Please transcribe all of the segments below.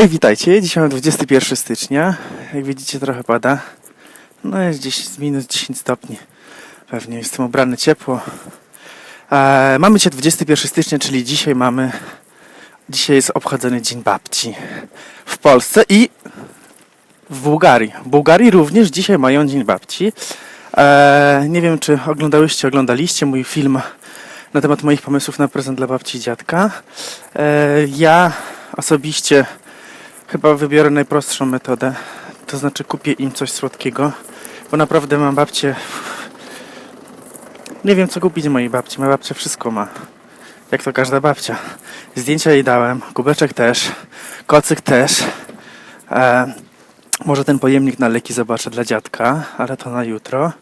Hej, witajcie. Dzisiaj mam 21 stycznia. Jak widzicie, trochę pada. No jest gdzieś minus 10 stopni. Pewnie jestem ubrany ciepło. E, mamy dzisiaj 21 stycznia, czyli dzisiaj mamy. Dzisiaj jest obchodzony Dzień Babci w Polsce i w Bułgarii. W Bułgarii również dzisiaj mają Dzień Babci. E, nie wiem, czy oglądałyście, oglądaliście mój film na temat moich pomysłów na prezent dla babci i dziadka. E, ja osobiście chyba wybiorę najprostszą metodę. To znaczy kupię im coś słodkiego, bo naprawdę mam babcię. Nie wiem co kupić mojej babci. Moja babcia wszystko ma. Jak to każda babcia. Zdjęcia jej dałem, kubeczek też, kocyk też. E, może ten pojemnik na leki zobaczę dla dziadka, ale to na jutro.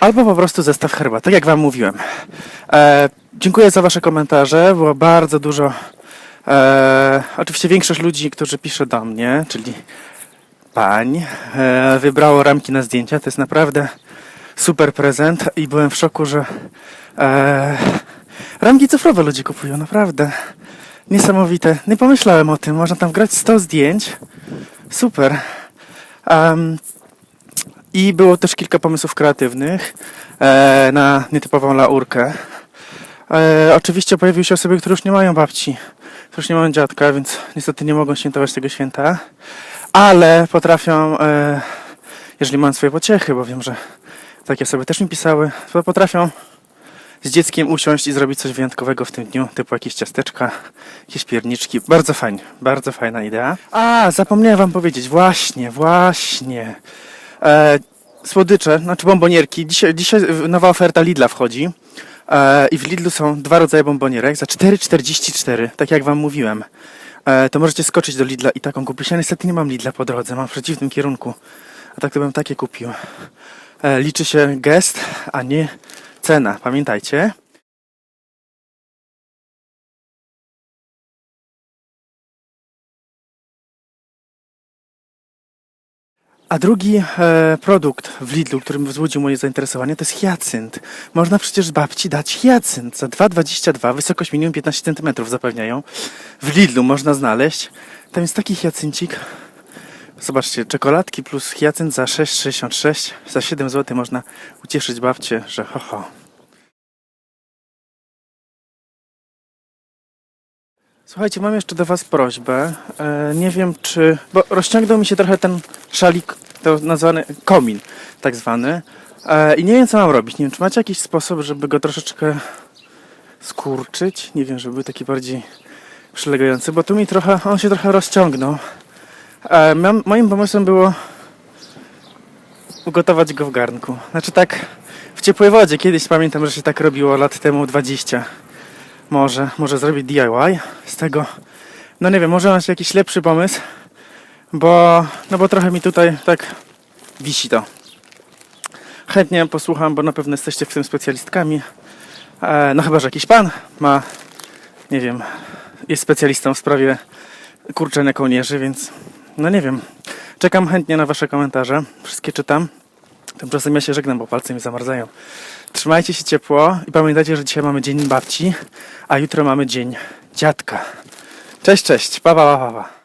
Albo po prostu zestaw herbat, tak jak Wam mówiłem. E, dziękuję za Wasze komentarze. Było bardzo dużo. E, oczywiście większość ludzi, którzy pisze do mnie, czyli pań, e, wybrało ramki na zdjęcia. To jest naprawdę super prezent i byłem w szoku, że e, ramki cyfrowe ludzie kupują. Naprawdę niesamowite. Nie pomyślałem o tym. Można tam wgrać 100 zdjęć. Super. Em, i było też kilka pomysłów kreatywnych e, na nietypową laurkę. E, oczywiście pojawiły się osoby, które już nie mają babci, które już nie mają dziadka, więc niestety nie mogą świętować tego święta, ale potrafią, e, jeżeli mają swoje pociechy, bo wiem, że takie osoby też mi pisały, to potrafią z dzieckiem usiąść i zrobić coś wyjątkowego w tym dniu, typu jakieś ciasteczka, jakieś pierniczki. Bardzo fajnie, bardzo fajna idea. A, zapomniałem wam powiedzieć, właśnie, właśnie. E, słodycze, znaczy bombonierki. Dzisiaj, dzisiaj nowa oferta Lidla wchodzi. E, I w Lidlu są dwa rodzaje bombonierek za 4,44, tak jak wam mówiłem. E, to możecie skoczyć do Lidla i taką kupić. Ja niestety nie mam Lidla po drodze, mam w przeciwnym kierunku. A tak to bym takie kupił. E, liczy się gest, a nie cena. Pamiętajcie. A drugi e, produkt w Lidlu, którym wzbudził moje zainteresowanie, to jest hiacynt. Można przecież babci dać hiacynt za 2,22, wysokość minimum 15 cm zapewniają. W Lidlu można znaleźć. Tam jest taki hiacyncik. Zobaczcie, czekoladki plus hiacynt za 6,66. Za 7 zł można ucieszyć babcię, że ho, ho. Słuchajcie, mam jeszcze do Was prośbę. E, nie wiem, czy. Bo rozciągnął mi się trochę ten szalik, to nazwany komin, tak zwany. E, I nie wiem, co mam robić. Nie wiem, czy macie jakiś sposób, żeby go troszeczkę skurczyć? Nie wiem, żeby był taki bardziej przylegający, bo tu mi trochę. On się trochę rozciągnął. E, mam, moim pomysłem było ugotować go w garnku. Znaczy tak w ciepłej wodzie. Kiedyś pamiętam, że się tak robiło lat temu 20 może, może zrobić DIY z tego. No nie wiem, może masz jakiś lepszy pomysł, bo, no bo trochę mi tutaj tak wisi to. Chętnie posłucham, bo na pewno jesteście w tym specjalistkami. E, no chyba, że jakiś pan ma, nie wiem, jest specjalistą w sprawie kurczenia kołnierzy, więc no nie wiem. Czekam chętnie na wasze komentarze. Wszystkie czytam. Tymczasem ja się żegnam, bo palce mi zamarzają. Trzymajcie się ciepło i pamiętajcie, że dzisiaj mamy dzień babci, a jutro mamy dzień dziadka. Cześć, cześć. Pa, pa, pa, pa. pa.